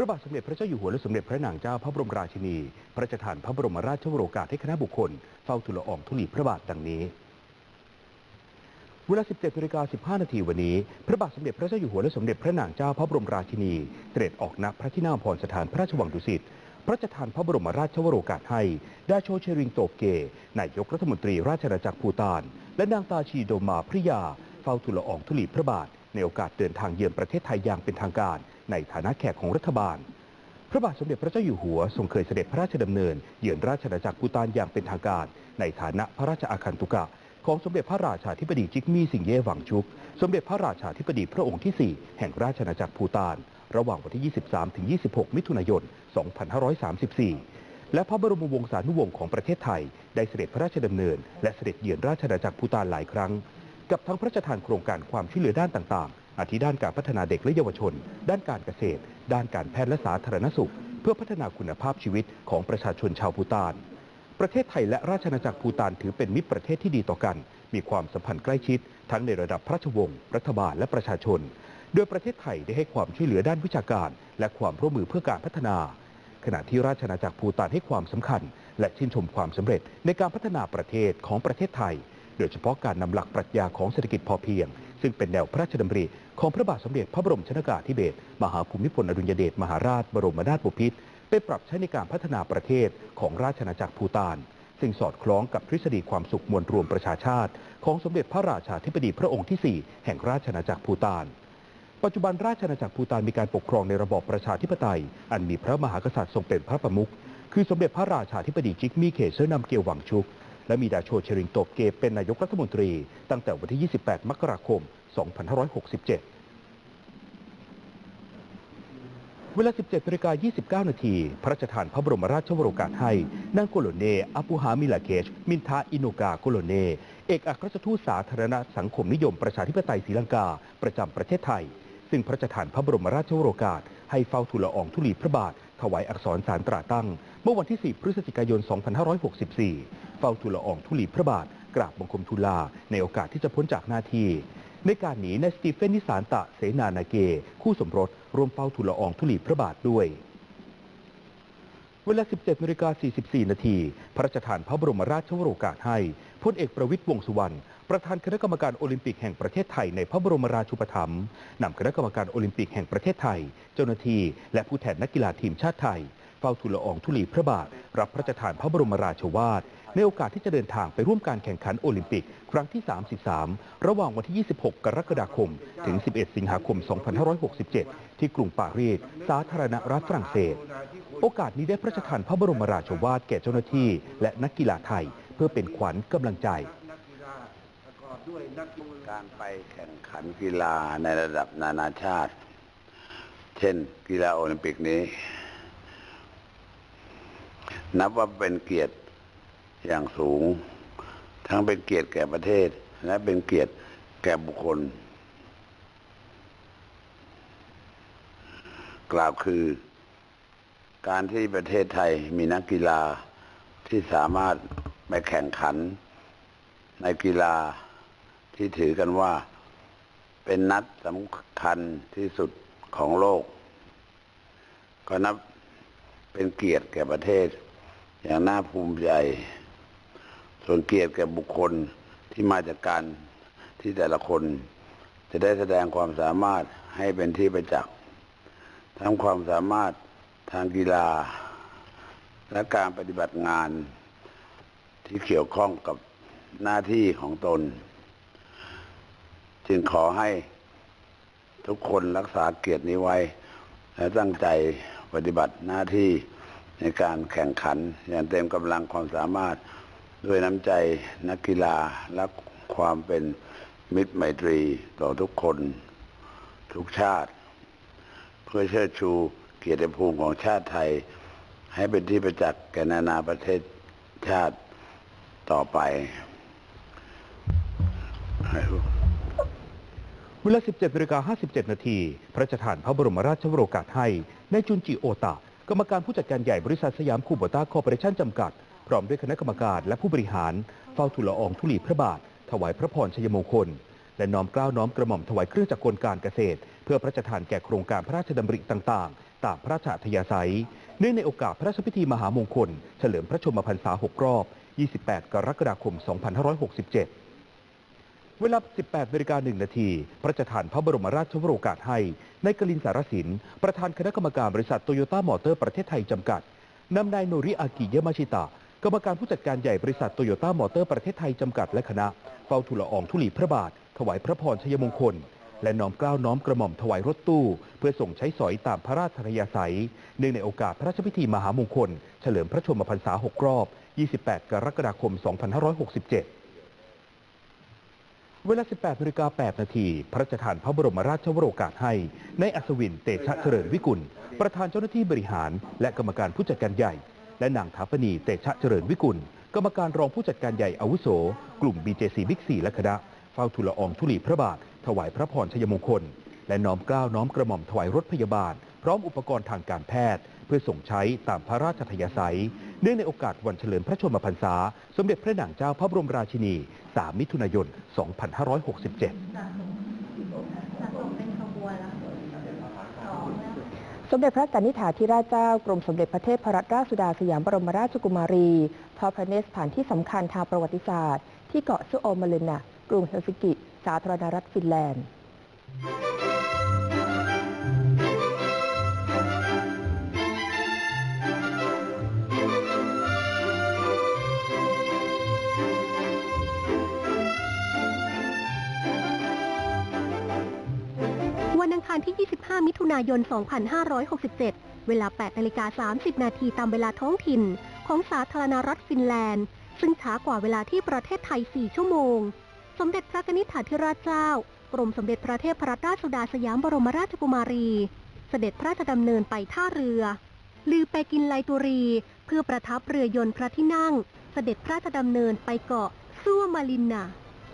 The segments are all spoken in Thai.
พระบาทสมเด็จพระเจ้าอยู่หัวและสมเด็จพระนางเจ้าพระบรมราชินี พระราชทานพระบรมราชวโรกาสให้คณะบุคคล เฝ้าทูลละอองธุลีพระบาทดังนี้ เวลา 17นาฬิกา15 นาทีวันนี้ พระบาทสมเด็จพระเจ้าอยู่หัวและสมเด็จพระนางเจ้าพระบรมราชินี เสด็จออกณพระที่นั่งอภรสถานพระราชวังดุสิตพระราชทานพระบรมราชวโรกาสให้ดาโชเชริงโตเก นายกรัฐมนตรีราชอาณาจักรภูฏาน และนางตาชีโดมาพริยา เฝ้าทูลละอองธุลีพระบาท ในโอกาสเดินทางเยือนประเทศไทยอย่างเป็นทางการ ในฐานะแขกของรัฐบาล พระบาทสมเด็จพระเจ้าอยู่หัวทรงเคยเสด็จพระราชดำเนิน เยือนราชอาณาจักรภูฏานอย่างเป็นทางการ ในฐานะพระราชอาคันตุกะ ของสมเด็จพระราชาธิบดีจิกมี่สิงเย่หวังชุก สมเด็จพระราชาธิบดีพระองค์ที่ 4 แห่งราชอาณาจักรภูฏาน ระหว่างวันที่ 23 ถึง 26 มิถุนายน 2534และพระบรมวงศานุวงศ์ของประเทศไทย ได้เสด็จพระราชดำเนิน และเสด็จเยือนราชอาณาจักรภูฏานหลายครั้ง กับทั้งพระราชทานโครงการความช่วยเหลือด้านต่างๆ อาทิด้านการพัฒนาเด็กและเยาวชน ด้านการเกษตร ด้านการแพทย์และสาธารณสุข เพื่อพัฒนาคุณภาพชีวิตของประชาชนชาวภูฏาน ประเทศไทยและราชอาณาจักรภูฏานถือเป็นมิตรประเทศที่ดีต่อกัน มีความสัมพันธ์ใกล้ชิด ทั้งในระดับพระราชวงศ์รัฐบาลและประชาชน โดยประเทศไทยได้ให้ความช่วยเหลือด้านวิชาการ และความร่วมมือเพื่อการพัฒนา ขณะที่ราชอาณาจักรภูฏานให้ความสำคัญ และชื่นชมความสำเร็จในการพัฒนาประเทศของประเทศไทย โดยเฉพาะการนำหลักปรัชญาของเศรษฐกิจพอเพียง ซึ่งเป็นแนวพระราชดำริของพระบาทสมเด็จพระบรมชนากาธิเบศรมหาภูมิพลอดุลยเดชมหาราชบรมนาถบพิตรไปปรับใช้ในการพัฒนาประเทศของราชอาณาจักรภูฏานซึ่งสอดคล้องกับทฤษฎีความสุขมวลรวมประชาชาติ ของสมเด็จพระราชาธิบดีพระองค์ที่ 4 แห่งราชอาณาจักรภูฏาน ปัจจุบันราชอาณาจักรภูฏานมีการปกครองในระบอบประชาธิปไตย อันมีพระมหากษัตริย์ทรงเป็นพระประมุข คือสมเด็จพระราชาธิบดีจิกมี่เขเซอร์นำเกียวหวังชุก และมีดาโชเชริงโตบเกเป็นนายกรัฐมนตรี ตั้งแต่วันที่ 28 มกราคม 2567เวลา 17นาฬิกา29 นาที พระราชทานพระบรมราชวโรกาสให้ นางโกโลเนอปูฮามิลาเคช มินทาอิโนกาโกโลเน เอกอัครราชทูตสาธารณสังคมนิยมประชาธิปไตยศรีลังกา ประจำประเทศไทย ซึ่งพระราชทานพระบรมราชวโรกาส ให้เฝ้าทูลละอองธุลีพระบาท ถวายอักษรสารตราตั้ง เมื่อวันที่ 4 พฤศจิกายน 2564 เฝ้าทูลละอองธุลีพระบาท กราบบังคมทูลลา ในโอกาสที่จะพ้นจากหน้าที่ ในการหนีนายสตีเฟนนิสานตะเสนานาเก คู่สมรสร่วมเฝ้าทูลละอองธุลีพระบาทด้วยเวลา 17นาฬิกา44 นาที พระราชทานพระบรมราชวโรกาสให้พลเอกประวิตรวงสุวรรณ ประธานคณะกรรมการโอลิมปิกแห่งประเทศไทยในพระบรมราชูปถัมภ์นำคณะกรรมการโอลิมปิกแห่งประเทศไทย เจ้าหน้าที่และผู้แทนนักกีฬาทีมชาติไทย เฝ้าทูลละอองธุลีพระบาท รับพระราชทานพระบรมราชวาท ในโอกาสที่จะเดินทางไปร่วมการแข่งขันโอลิมปิก ครั้งที่ 33 ระหว่างวันที่ 26 กรกฎาคม ถึง 11 สิงหาคม 2567 ที่กรุงปารีส สาธารณรัฐฝรั่งเศส โอกาสนี้ได้พระราชทานพระบรมราชวาทแก่เจ้าหน้าที่ และนักกีฬาไทย เพื่อเป็นขวัญกำลังใจการไปแข่งขันกีฬาในระดับนานาชาติ เช่น กีฬาโอลิมปิกนี้ นับว่าเป็นเกียรติ อย่างสูง ทั้งเป็นเกียรติแก่ประเทศ และเป็นเกียรติแก่บุคคล กล่าวคือ การที่ประเทศไทยมีนักกีฬาที่สามารถไปแข่งขัน ในกีฬาที่ถือกันว่าเป็นนัดสำคัญที่สุดของโลก ก็นับเป็นเกียรติแก่ประเทศ อย่างน่าภูมิใจ ส่วนเกียรติแก่บุคคลที่มาจากการที่แต่ละคน จะได้แสดงความสามารถให้เป็นที่ประจักษ์ทั้งความสามารถทางกีฬา และการปฏิบัติงานที่เกี่ยวข้องกับหน้าที่ของตน จึงขอให้ทุกคนรักษาเกียรตินี้ไว้ และตั้งใจปฏิบัติหน้าที่ในการแข่งขันอย่างเต็มกำลังความสามารถ ด้วยน้ำใจนักกีฬาและความเป็นมิตรไมตรีต่อทุกคน ทุกชาติ เพื่อเชิดชูเกียรติภูมิของชาติไทย ให้เป็นที่ประจักษ์แก่นานาประเทศชาติต่อไป เวลา 17นาฬิกา57 นาที พระราชทานพระบรมราชวโรกาสให้ในายจุนจิโอตะ กรรมการผู้จัดการใหญ่บริษัทสยามคูโบต้าคอร์ปอเรชั่นจำกัด พร้อมด้วยคณะกรรมการและผู้บริหารเฝ้าทูลละอองธุลีพระบาท ถวายพระพรชัยมงคล และน้อมเกล้าน้อมกระหม่อมถวายเครื่องจักรกลการเกษตร เพื่อพระราชทานแก่โครงการพระราชดำริต่างๆ ตามพระราชอัธยาศัย เนื่องในโอกาสพระราชพิธีมหามงคล เฉลิมพระชนมพรรษา 6 รอบ 28 กรกฎาคม 2567เวลา 18นาฬิกา1นาที พระราชทานพระบรมราชวโรกาสให้ ในายกลินสารสิน ประธานคณะกรรมการบริษัทโตโยต้ามอเตอร์ประเทศไทยจำกัด นำนายโนริอากิเยมาชิตะ กรรมการผู้จัดการใหญ่บริษัทโตโยต้ามอเตอร์ประเทศไทยจำกัดและคณะเฝ้าทูลอองธุลีพระบาท ถวายพระพรชัยมงคล และน้อมกล้าวน้อมกระหม่อมถวายรถตู้ เพื่อส่งใช้สอยตามพระราชธยาศัย เนื่องในโอกาสพระราชพิธีมหามงคล เฉลิมพระชนมพรรษา 6 รอบ 28 กรกฎาคม 2567เวลา 18นาฬิกา8นาที พระราชทานพระบรมราชวโรกาสให้ ในอัศวิน เตชะเจริญวิกุล ประธานเจ้าหน้าที่บริหาร และกรรมการผู้จัดการใหญ่ และนางถาปณีเตชะเจริญวิกุล กรรมการรองผู้จัดการใหญ่อาวุโส กลุ่ม BJC บิ๊กซีและคณะเฝ้าทูลอองธุลีพระบาท ถวายพระพรชัยมงคล และน้อมกล้าวน้อมกระหม่อมถวายรถพยาบาล พร้อมอุปกรณ์ทางการแพทย์ เพื่อส่งใช้ตามพระราชทยาศัย เนื่องในโอกาสวันเฉลิมพระชนมพรรษา สมเด็จพระนางเจ้าพระบรมราชินี 3 มิถุนายน 2567 สมเด็จพระกนิษฐาธิราชเจ้ากรมสมเด็จพระเทพรัตนราชสุดาสยามบรมราชกุมารีทอดพระเนตรสถานที่สำคัญทางประวัติศาสตร์ ที่เกาะซูโอมาเลนะกรุงเฮลซิงกิ สาธารณรัฐฟินแลนด์ วันอังคารที่ 25 มิถุนายน 2567 เวลา 8นาฬิกา30 นาทีตามเวลาท้องถิ่น ของสาธารณรัฐฟินแลนด์ ซึ่งช้ากว่าเวลาที่ประเทศไทย 4 ชั่วโมง สมเด็จพระนิษฐาธิราชเจ้า กรมสมเด็จพระเทพรัตนราชสุดาสยามบรมราชกุมารี เสด็จพระราชดำเนินไปท่าเรือ ลือไปกินไลตุรี เพื่อประทับเรือยนต์พระที่นั่ง เสด็จพระราชดำเนินไปเกาะซัวมาลินนา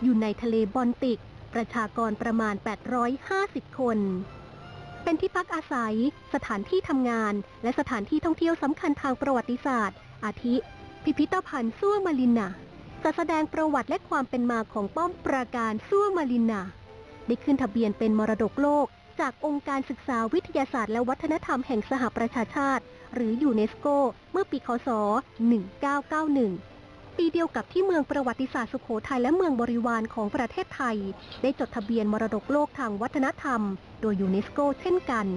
อยู่ในทะเลบอลติก ประชากรประมาณ 850 คน เป็นที่พักอาศัย สถานที่ทำงาน และสถานที่ท่องเที่ยวสำคัญทางประวัติศาสตร์ อาทิ พิพิธภัณฑ์ซัวมาลินนาจะแสดงประวัติและความเป็นมาของป้อมปราการซัวมาลินนาได้ขึ้นทะเบียนเป็นมรดกโลก จากองค์การศึกษาวิทยาศาสตร์และวัฒนธรรมแห่งสหประชาชาติ หรือยูเนสโก เมื่อปี คศ 1991 ปีเดียวกับที่เมืองประวัติศาสตร์สุโขทัยและเมืองบริวารของประเทศไทย ได้จดทะเบียนมรดกโลกทางวัฒนธรรม โดยยูเนสโกเช่นกัน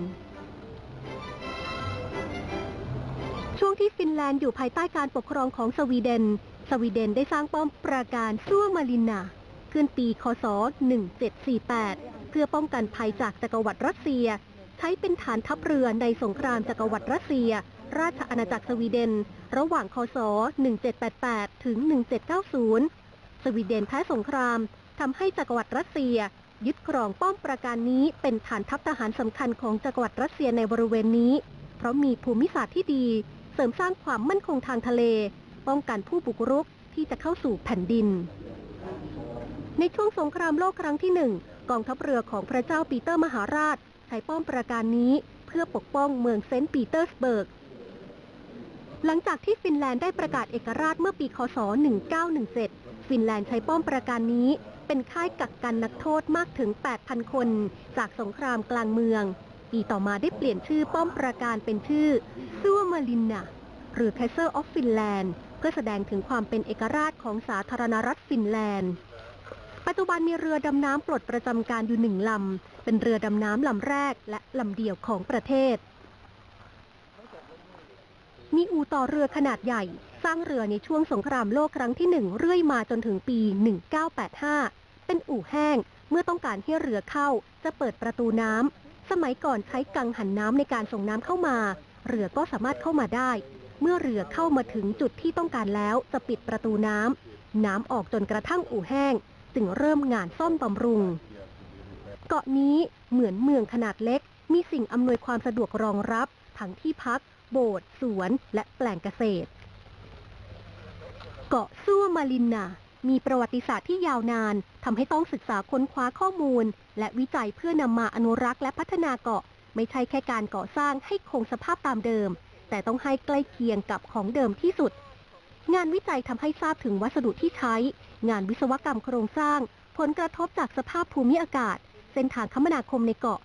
ช่วงที่ฟินแลนด์อยู่ภายใต้การปกครองของสวีเดน สวีเดนได้สร้างป้อมปราการซัวมาลินนาขึ้นปี คศ 1748 เพื่อป้องกันภัยจากจักรวรรดิรัสเซีย ใช้เป็นฐานทัพเรือในสงครามจักรวรรดิรัสเซีย ราชอาณาจักรสวีเดน ระหว่างคศ 1788 ถึง 1790 สวีเดนแพ้สงครามทำให้จักรวรรดิรัสเซีย ยึดครองป้อมปราการนี้เป็นฐานทัพทหารสำคัญของจักรวรรดิรัสเซียในบริเวณนี้ เพราะมีภูมิศาสตร์ที่ดี เสริมสร้างความมั่นคงทางทะเล ป้องกันผู้บุกรุกที่จะเข้าสู่แผ่นดิน ในช่วงสงครามโลกครั้งที่หนึ่งกองทัพเรือของพระเจ้าปีเตอร์มหาราช ใช้ป้อมปราการนี้เพื่อปกป้องเมืองเซนต์ปีเตอร์สเบิร์ก หลังจากที่ฟินแลนด์ได้ประกาศเอกราชเมื่อปีคศ 1917 ฟินแลนด์ใช้ป้อมปราการนี้ เป็นค่ายกักกันนักโทษมากถึง 8,000 คน จากสงครามกลางเมือง ปีต่อมาได้เปลี่ยนชื่อป้อมปราการเป็นชื่อซัวมาลินนาหรือ Castle of Finland เพื่อแสดงถึงความเป็นเอกราชของสาธารณรัฐฟินแลนด์ปัจจุบันมีเรือดำน้ำปลดประจำการอยู่หนึ่งลำ เป็นเรือดำน้ำลำแรกและลำเดียวของประเทศ มีอู่ต่อเรือขนาดใหญ่ สร้างเรือในช่วงสงครามโลกครั้งที่หนึ่งเรื่อยมาจนถึงปี 1985 เป็นอู่แห้ง เมื่อต้องการให้เรือเข้า จะเปิดประตูน้ำ สมัยก่อนใช้กังหันน้ำในการส่งน้ำเข้ามา เรือก็สามารถเข้ามาได้ เมื่อเรือเข้ามาถึงจุดที่ต้องการแล้วจะปิดประตูน้ำ น้ำออกจนกระทั่งอู่แห้ง จึงเริ่มงานซ่อมบำรุง เกาะนี้เหมือนเมืองขนาดเล็ก มีสิ่งอำนวยความสะดวกรองรับทั้งที่พัก โบสถ์สวนและแปลงเกษตร เกาะซัวมาลินนามีประวัติศาสตร์ที่ยาวนานทำให้ต้องศึกษาค้นคว้าข้อมูล และวิจัยเพื่อนำมาอนุรักษ์และพัฒนาเกาะ ไม่ใช่แค่การก่อสร้างให้คงสภาพตามเดิม แต่ต้องให้ใกล้เคียงกับของเดิมที่สุด งานวิจัยทำให้ทราบถึงวัสดุที่ใช้ งานวิศวกรรมโครงสร้าง ผลกระทบจากสภาพภูมิอากาศ เส้นทางคมนาคมในเกาะ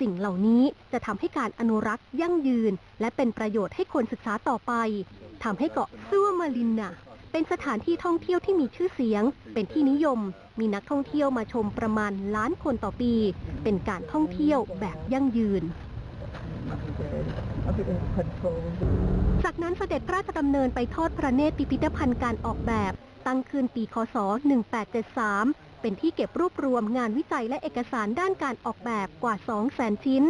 สิ่งเหล่านี้จะทำให้การอนุรักษ์ยั่งยืน และเป็นประโยชน์ให้คนศึกษาต่อไปทำให้เกาะซัวมารินนาเป็นสถานที่ท่องเที่ยวที่มีชื่อเสียง เป็นที่นิยม มีนักท่องเที่ยวมาชมประมาณล้านคนต่อปี เป็นการท่องเที่ยวแบบยั่งยืนจากนั้นเสด็จพระราชดำเนินไปทอดพระเนตรพิพิธภัณฑ์การออกแบบ ตั้งขึ้นปีคศ 1873 เป็นที่เก็บรวบรวมงานวิจัยและเอกสารด้านการออกแบบกว่า 200,000 ชิ้น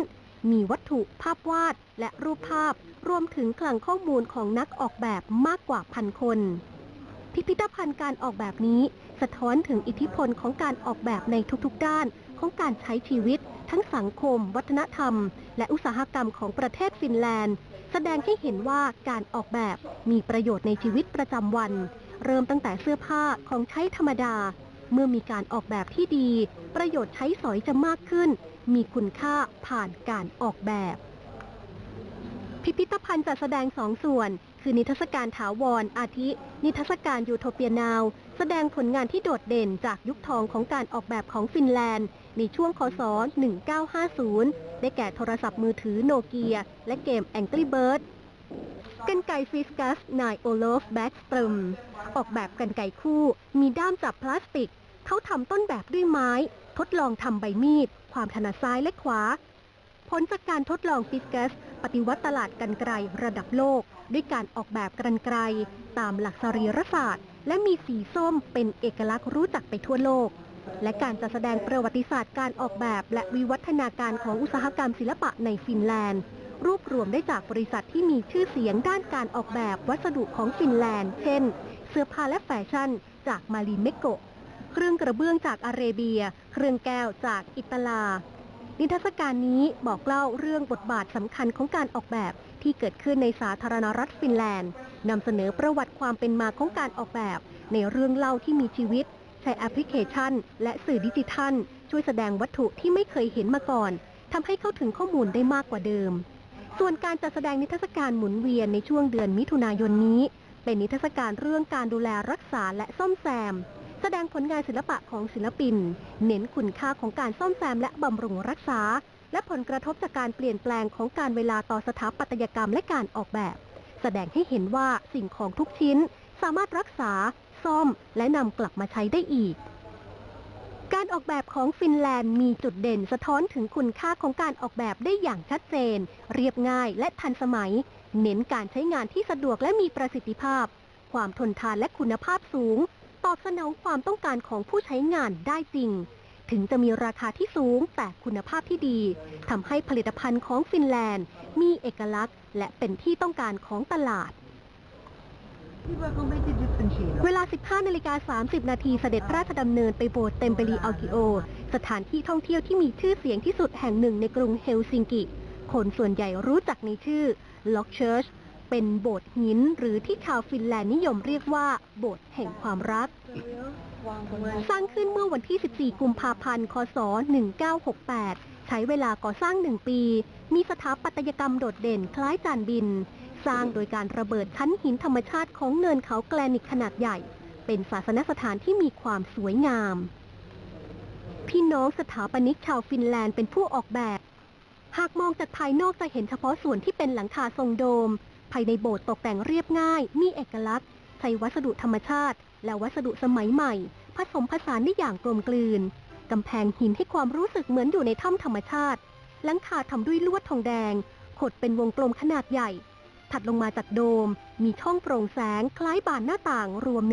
มีวัตถุภาพวาดและรูปภาพ รวมถึงคลังข้อมูลของนักออกแบบมากกว่าพันคน พิพิธภัณฑ์การออกแบบนี้ สะท้อนถึงอิทธิพลของการออกแบบในทุกๆด้านของการใช้ชีวิต ทั้งสังคม วัฒนธรรม และอุตสาหกรรมของประเทศฟินแลนด์ แสดงให้เห็นว่าการออกแบบมีประโยชน์ในชีวิตประจำวัน เริ่มตั้งแต่เสื้อผ้าของใช้ธรรมดา เมื่อมีการออกแบบที่ดี ประโยชน์ใช้สอยจะมากขึ้น มีคุณค่าผ่านการออกแบบ พิพิธภัณฑ์จัดแสดงสองส่วน คือนิทรรศการถาวรอาทิ นิทรรศการยูโทเปียนาว แสดงผลงานที่โดดเด่นจากยุคทองของการออกแบบของฟินแลนด์ ในช่วงคศ 1950 ได้แก่โทรศัพท์มือถือโนเกีย และเกม Angry Bird กันไกฟิสกัสนายโอโลฟแบ็กสตรมออกแบบกันไกคู่ มีด้ามจับพลาสติก เขาทำต้นแบบด้วยไม้ ทดลองทำใบมีด ความถนัดซ้ายและขวา ผลจากการทดลองฟิสกัส ปฏิวัติตลาดกันไกรระดับโลก ด้วยการออกแบบกันไกรตามหลักสรีรศาสตร์ และมีสีส้มเป็นเอกลักษณ์รู้จักไปทั่วโลก และการจัดแสดงประวัติศาสตร์การออกแบบและวิวัฒนาการของอุตสาหกรรมศิลปะในฟินแลนด์ รวบรวมได้จากบริษัทที่มีชื่อเสียงด้านการออกแบบวัสดุของฟินแลนด์ เช่น เสื้อผ้าและแฟชั่น จากมารีเมโกะ เครื่องกระเบื้องจากอาเรเบีย เครื่องแก้วจากอิตาลา นิทรรศการนี้บอกเล่าเรื่องบทบาทสำคัญของการออกแบบที่เกิดขึ้นในสาธารณรัฐฟินแลนด์นำเสนอประวัติความเป็นมาของการออกแบบ ในเรื่องเล่าที่มีชีวิต ใช้แอปพลิเคชัน และสื่อดิจิทัล ช่วยแสดงวัตถุที่ไม่เคยเห็นมาก่อนทำให้เข้าถึงข้อมูลได้มากกว่าเดิม ส่วนการจัดแสดงนิทรรศการหมุนเวียนในช่วงเดือนมิถุนายนนี้ เป็นนิทรรศการเรื่องการดูแลรักษาและซ่อมแซม แสดงผลงานศิลปะของศิลปิน เน้นคุณค่าของการซ่อมแซมและบำรุงรักษา และผลกระทบจากการเปลี่ยนแปลงของการเวลาต่อสถาปัตยกรรมและการออกแบบ แสดงให้เห็นว่าสิ่งของทุกชิ้น สามารถรักษา ซ่อม และนำกลับมาใช้ได้อีก การออกแบบของฟินแลนด์มีจุดเด่นสะท้อนถึงคุณค่าของการออกแบบได้อย่างชัดเจน เรียบง่ายและทันสมัย เน้นการใช้งานที่สะดวกและมีประสิทธิภาพ ความทนทานและคุณภาพสูง ตอบสนองความต้องการของผู้ใช้งานได้จริง ถึงจะมีราคาที่สูงแต่คุณภาพที่ดีทำให้ผลิตภัณฑ์ของฟินแลนด์ มีเอกลักษณ์ และเป็นที่ต้องการของตลาด เวลา 15นาฬิกา30 นาทีเสด็จพระราชดำเนินไปโบสถ์เตมเปรีอัลกิโอ สถานที่ท่องเที่ยวที่มีชื่อเสียงที่สุดแห่งหนึ่งในกรุงเฮลซิงกิ คนส่วนใหญ่รู้จักในชื่อล็อกเชิร์ชเป็นโบสถ์หินหรือที่ชาวฟินแลนด์นิยมเรียกว่า โบสถ์แห่งความรัก สร้างขึ้นเมื่อวันที่ 14 กุมภาพันธ์ คศ 1968 ใช้เวลาก่อสร้างหนึ่งปี มีสถาปัตยกรรมโดดเด่นคล้ายจานบิน สร้างโดยการระเบิดชั้นหินธรรมชาติของเนินเขาแกลนิกขนาดใหญ่ เป็นศาสนสถานที่มีความสวยงาม พี่น้องสถาปนิกชาวฟินแลนด์เป็นผู้ออกแบบ หากมองจากภายนอกจะเห็นเฉพาะส่วนที่เป็นหลังคาทรงโดม ภายในโบสถ์ตกแต่งเรียบง่าย มีเอกลักษณ์ ใช้วัสดุธรรมชาติ และวัสดุสมัยใหม่ ผสมผสานได้อย่างกลมกลืนกำแพงหินให้ความรู้สึกเหมือนอยู่ในถ้ำธรรมชาติ หลังคาทำด้วยลวดทองแดงขดเป็นวงกลมขนาดใหญ่ ถัดลงมาจากโดม มีช่องโปร่งแสงคล้ายบานหน้าต่างรวม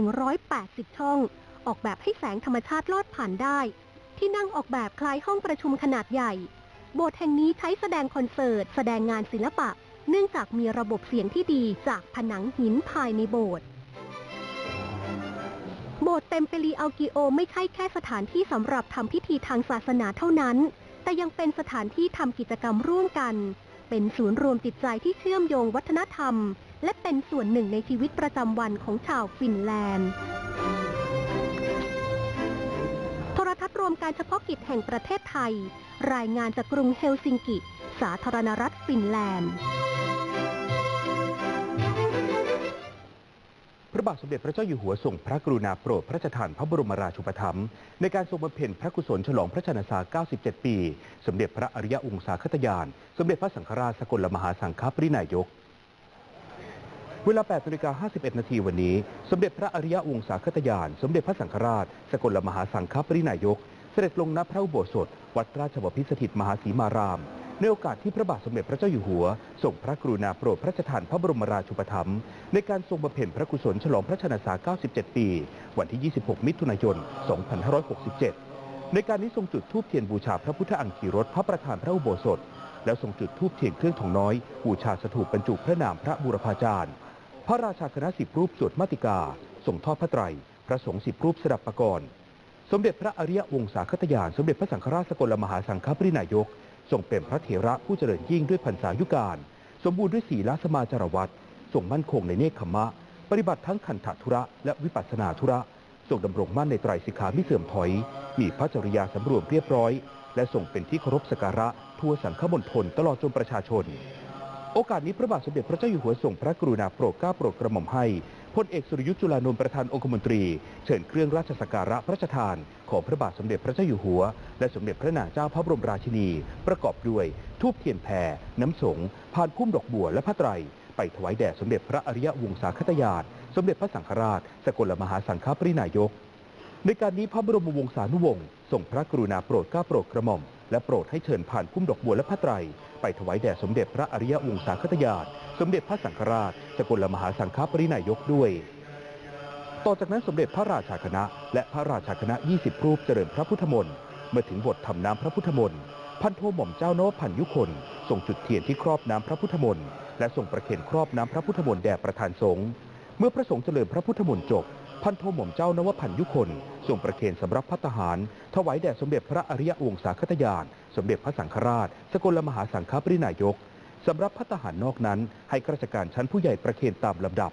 180 ช่อง ออกแบบให้แสงธรรมชาติลอดผ่านได้ ที่นั่งออกแบบคล้ายห้องประชุมขนาดใหญ่ โบสถ์แห่งนี้ใช้แสดงคอนเสิร์ต แสดงงานศิลปะ เนื่องจากมีระบบเสียงที่ดีจากผนังหินภายในโบสถ์โบสถ์เต็มเปรีอัลกิโอไม่ใช่แค่สถานที่สำหรับทำพิธีทางศาสนาเท่านั้น แต่ยังเป็นสถานที่ทำกิจกรรมร่วมกัน เป็นศูนย์รวมจิตใจที่เชื่อมโยงวัฒนธรรม และเป็นส่วนหนึ่งในชีวิตประจำวันของชาวฟินแลนด์ โทรทัศน์รวมการเฉพาะกิจแห่งประเทศไทย รายงานจากกรุงเฮลซิงกิ สาธารณรัฐฟินแลนด์ พระบาทสมเด็จพระเจ้าอยู่หัวทรงพระกรุณาโปรดพระราชทานพระบรมราชูปถัมภ์ในการทรงบำเพ็ญพระกุศลฉลองพระชนมา97 ปี สมเด็จพระอริยองศาคตยาน สมเด็จพระสังฆราชสกลมหาสังฆปรินายก เวลา8นาฬิกา51 นาทีวันนี้ สมเด็จพระอริยวงศาคตยาน สมเด็จพระสังฆราช สกลมหาสังฆปรินายก เสด็จลงณพระอุโบสถ วัดราชบพิตรสถิตมหาสีมาราม ในโอกาสที่พระบาทสมเด็จพระเจ้าอยู่หัวทรงพระกรุณาโปรดพระราชทานพระบรมราชูปถัมภ์ในการทรงบำเพ็ญพระกุศลฉลองพระชนมา97 ปี วันที่ 26 มิถุนายน 2567 ในการนี้ทรงจุดธูปเทียนบูชาพระพุทธอังคีรสพระประธานพระอุโบสถ แล้วทรงจุดธูปเทียนเครื่องทองน้อยบูชาสถูปบรรจุพระนามพระบูรพาจารย์ พระราชาคณะสิบรูปสวดมาติกาส่งทอดพระไตร พระสงฆ์สิบรูปสดับประกรณ์สมเด็จพระอริยวงศาคตยาน สมเด็จพระสังฆราชสกลมหาสังฆปรินายก ทรงเป็นพระเถระผู้เจริญยิ่งด้วยพรรษายุการ สมบูรณ์ด้วยศีลสมาจารวัตรทรงมั่นคงในเนคขมะ ปฏิบัติทั้งขันธทุระและวิปัสสนาธุระทรงดำรงมั่นในไตรสิกขาไม่เสื่อมถอย มีพระจริยาสำรวมเรียบร้อย และทรงเป็นที่เคารพสักการะทั่วสังฆมณฑลตลอดจนประชาชน โอกาสนี้พระบาทสมเด็จพระเจ้าอยู่หัวทรงพระกรุณาโปรดเกล้าโปรดกระหม่อมให้พลเอกสุรยุทธ์จุลานนท์ประธานองคมนตรี เชิญเครื่องราชสักการะพระราชทาน ของพระบาทสมเด็จพระเจ้าอยู่หัว และสมเด็จพระนางเจ้าพระบรมราชินี ประกอบด้วยทูบเทียนแพรน้ำสงพานพุ่มดอกบัวและพระไตร ไปถวายแด่สมเด็จพระอริยวงศาคตยานสมเด็จพระสังฆราช สกลมหาสังฆปรินายก ในการนี้พระบรมวงศานุวงศ์ทรงพระกรุณาโปรดเกล้าโปรดกระหม่อม และโปรดให้เชิญผ่านพุ่มดอกบัวและพระไตร ไปถวายแด่สมเด็จพระอริยวงศาคตยานสมเด็จพระสังฆราชสกลมหาสังฆปรินายกด้วย ต่อจากนั้นสมเด็จพระราชาคณะ และพระราชาคณะ 20 รูปเจริญพระพุทธมนต์เมื่อถึงบททำน้ำพระพุทธมนต์พันโทหม่อมเจ้านวพันยุคนส่งจุดเทียนที่ครอบน้ำพระพุทธมนต์และส่งประเคนครอบน้ำพระพุทธมนต์แด่ประธานสงฆ์เมื่อพระสงฆ์เจริญพระพุทธมนต์จบ พันโทหม่อมเจ้านวพันยุคนส่งประเคนสำรับพัตหาร ถวายแด่สมเด็จพระอริยวงศาคตยาน สมเด็จพระสังฆราช สกลมหาสังฆปรินายกสำรับพัตหารนอกนั้น ให้ข้าราชการชั้นผู้ใหญ่ประเคนตามลำดับ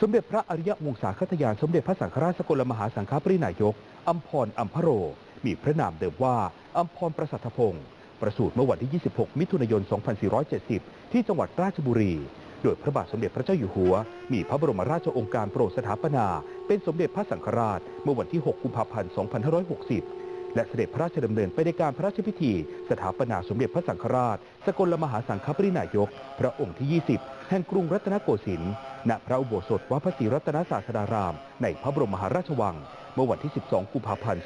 สมเด็จพระอริยวงศาคตยานสมเด็จพระสังฆราชสกลมหาสังฆปรินายกอัมพรอัมพโร มีพระนามเดิมว่าอัมพรประสัทธพงศ์ประสูติเมื่อวันที่ 26 มิถุนายน 2470 ที่จังหวัดราชบุรี โดยพระบาทสมเด็จพระเจ้าอยู่หัว มีพระบรมราชองค์การโปรดสถาปนา เป็นสมเด็จพระสังฆราช เมื่อวันที่ 6 กุมภาพันธ์ 2560 และเสด็จพระราชดำเนินไปในการพระราชพิธี สถาปนาสมเด็จพระสังฆราช สกลมหาสังฆปรินายก พระองค์ที่ 20 แห่งกรุงรัตนโกสินทร์ณพระอุโบสถวัดพระศรีรัตนศาสดาราม ในพระบรมมหาราชวัง เมื่อวันที่ 12 กุมภาพันธ์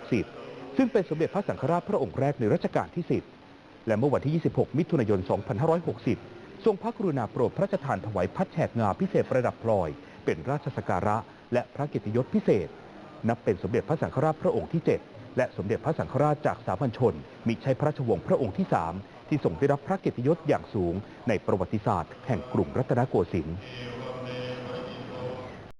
2560 ซึ่งเป็นสมเด็จพระสังฆราชพระองค์แรกในรัชกาลที่ 10 และเมื่อวันที่ 26 มิถุนายน 2560 ทรงพระกรุณาโปรดพระราชทานถวายพัดแฉกงาพิเศษประดับพลอย เป็นราชสการะ และพระกิติยศพิเศษ นับเป็นสมเด็จพระสังฆราชพระองค์ที่ 7 และสมเด็จพระสังฆราชจากสามัญชน มิใช่พระราชวงศ์พระองค์ที่ 3 ที่ทรงได้รับพระเกียรติยศอย่างสูงในประวัติศาสตร์แห่งกรุงรัตนโกสินทร์